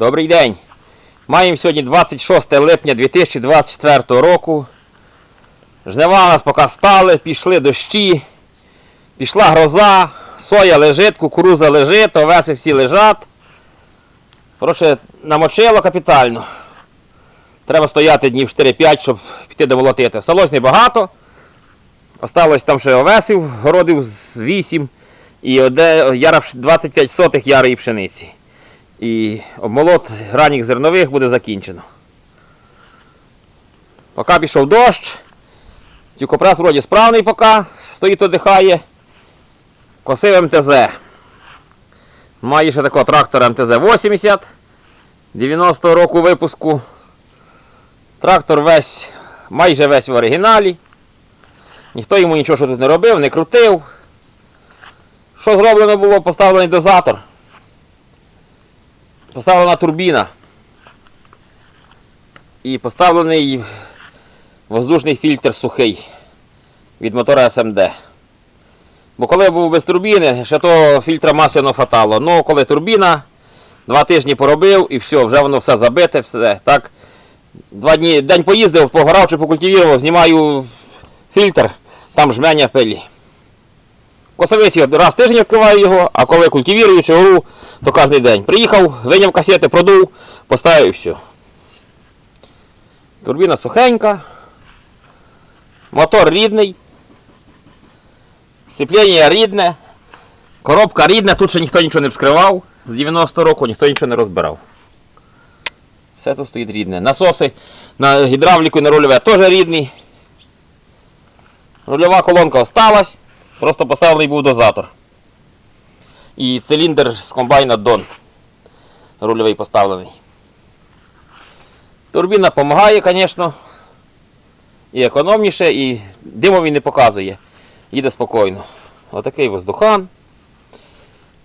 Добрий день. Маємо сьогодні 26 липня 2024 року. Жнива у нас поки стали, пішли дощі, пішла гроза, соя лежить, кукуруза лежить, овеси всі лежать. Коротше, намочило капітально. Треба стояти днів 4-5, щоб піти домолотити. Сталось небагато. Осталось там ще овесів, городів з 8 і яра 25 сотих ярої пшениці. І обмолот ранніх зернових буде закінчено. Поки пішов дощ, тюкопрес вроді справний поки, стоїть одихає. Косив МТЗ. Має ще такого трактора МТЗ-80 90-го року випуску. Трактор весь, майже весь в оригіналі. Ніхто йому нічого тут не робив, не крутив. Що зроблено було? Поставлений дозатор. Поставлена турбіна. І поставлений воздушний фільтр сухий від мотора СМД. Бо коли я був без турбіни, ще то фільтра масляно фатало. Ну, коли турбіна, два тижні поробив і все, вже воно все забите, все. Так, два дні, день поїздив, погорав чи покультивував, знімаю фільтр, там жменя пилі. Косовиці раз в тиждень відкриваю його, а коли культивірую чи гору, то кожен день. Приїхав, виняв касети, продув, поставив і все. Турбіна сухенька. Мотор рідний. Сцеплення рідне. Коробка рідна, тут ще ніхто нічого не вскривав. З 90 року ніхто нічого не розбирав. Все тут стоїть рідне. Насоси на гідравліку і на рульове теж рідні. Рульова колонка осталась, просто поставлений був дозатор. І циліндр з комбайна Дон. Рульовий поставлений. Турбіна допомагає, звісно. І економніше, і димові не показує. Їде спокійно. Отакий воздухан.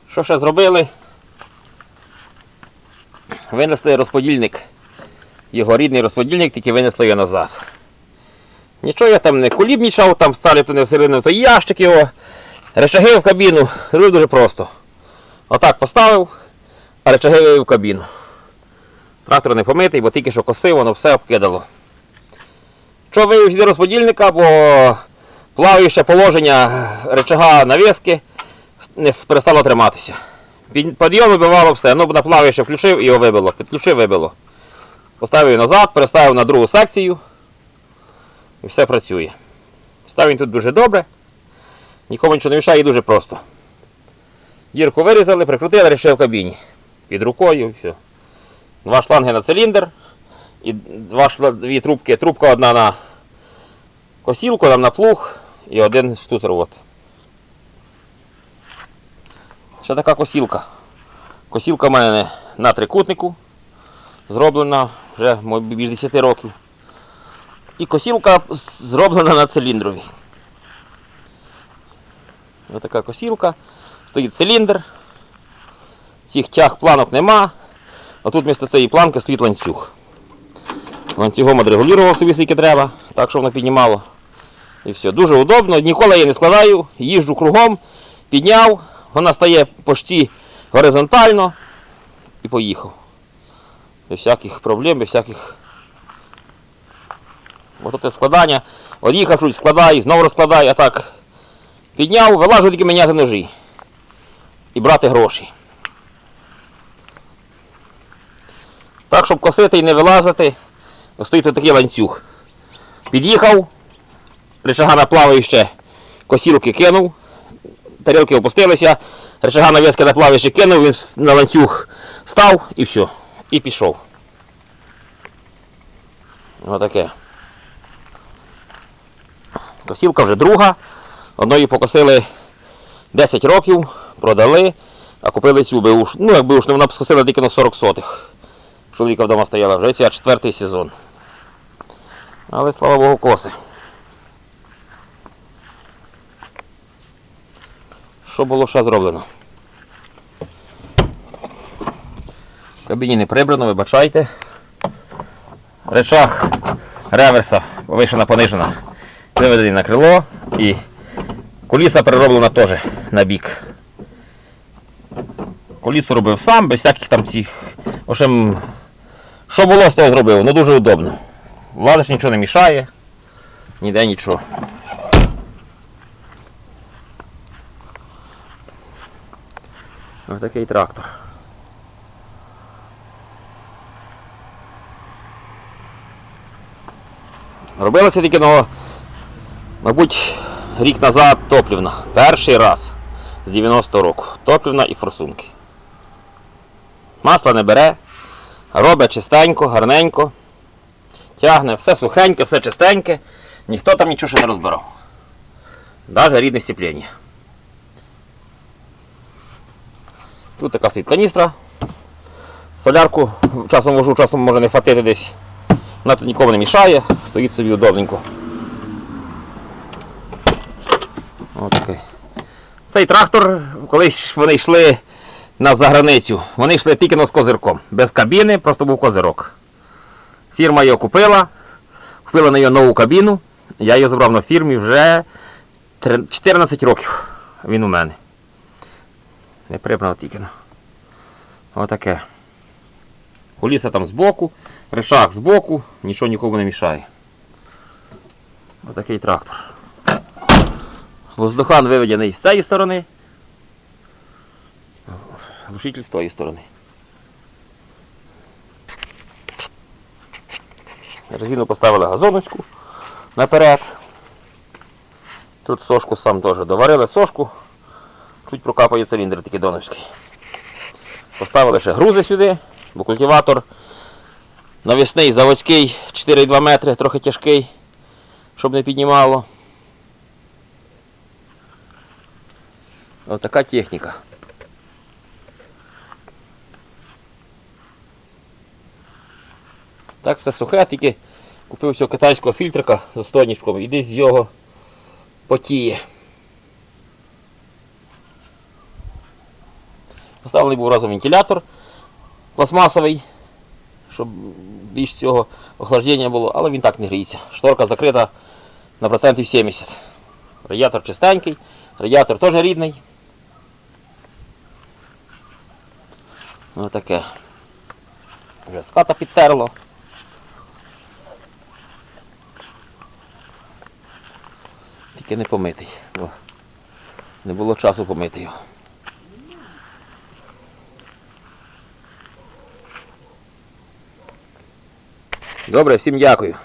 Що ще зробили? Винесли розподільник. Його рідний розподільник, тільки винесли його назад. Нічого я там не кулібнічав, там то не всередину, то ящик його. Речаги в кабіну. Зробив дуже просто. Отак поставив, а речаги в кабіну. Трактор не помитий, бо тільки що косив, воно все обкидало. Що вивів сюди розподільника, бо плаваюче положення речага навіски не перестало триматися. Під- Підйом вибивало все, ну на плаваюче включив і його вибило. Підключив, вибило. Поставив назад, переставив на другу секцію. І все працює. Став тут дуже добре. Нікому нічого не мішає і дуже просто. Дірку вирізали, прикрутили рішив в кабіні. Під рукою все. Два шланги на циліндр. І два дві трубки. Трубка одна на косілку, там на плуг і один штуцер. От. Ще така косілка. Косілка в мене на трикутнику. Зроблена вже мабуть, більш 10 років. І косілка зроблена на циліндрові. Ось така косілка. Стоїть циліндр. Цих тяг планок нема. А тут вмісто цієї планки стоїть ланцюг. Ланцюгом відрегулював собі скільки треба, так що воно піднімало. І все. Дуже удобно. Ніколи я її не складаю, їжджу кругом, підняв, вона стає почти горизонтально і поїхав. Без всяких проблем, без всяких Ось це складання. Од'їхав, чуть складаю, знову розкладаю, а так підняв, вилажу тільки міняти ножі. І брати гроші. Так, щоб косити і не вилазити, стоїть такий ланцюг. Під'їхав, речага на плаваюче косілки кинув, тарілки опустилися, речага на вески на плаваюче кинув, він на ланцюг став і все. І пішов. Отаке. Косілка вже друга. Одної покосили 10 років, продали, а купили цю беуш. Ну, як беуш, вона скосила тільки на 40 сотих. Чоловіка вдома стояла, вже це четвертий сезон. Але слава Богу, коси. Що було ще зроблено? В кабіні не прибрано, вибачайте. Речах реверса повишена понижена. Виведений на крило і куліса перероблена теж на бік. Колісо робив сам, без всяких там цих В общем, що було, з того зробив, ну дуже удобно. Влазиш, нічого не мішає, ніде нічого. Ось такий трактор. Робилося тільки, ну, мабуть, рік назад топлівна. Перший раз з 90-го року. Топлівна і форсунки. Масла не бере, робить чистенько, гарненько, тягне, все сухеньке, все чистеньке, ніхто там нічого ще не розбирав. Навіть рідне сцепління. Тут така стоїть каністра. Солярку часом вожу, часом може не хватити десь. Вона тут нікому не мішає, стоїть собі удобненько. Отакий. Цей трактор, колись вони йшли на заграницю, вони йшли тільки з козирком. Без кабіни, просто був козирок. Фірма його купила, купила на його нову кабіну. Я її забрав на фірмі вже 14 років. Він у мене. Не прибрав тільки. Отаке. Куліса там збоку, ришах збоку, нічого нікому не мішає. Отакий трактор. Воздухан виведений з цієї сторони. Глушитель з тої сторони. Резину поставили газоночку наперед. Тут сошку сам теж доварили сошку. Чуть прокапає циліндр такий доновський. Поставили ще грузи сюди, бо культиватор навісний, заводський, 4,2 метри, трохи тяжкий, щоб не піднімало. Ось така техніка. Так все сухе, тільки купив цього китайського фільтрика за стойничком і десь його потіє. Поставлений був разом вентилятор пластмасовий, щоб більш цього охлаждення було, але він так не гріється. Шторка закрита на процентів 70. Радіатор чистенький, радіатор теж рідний. Ось таке. Вже ската підтерло. Тільки не помитий, бо не було часу помити його. Добре, всім дякую.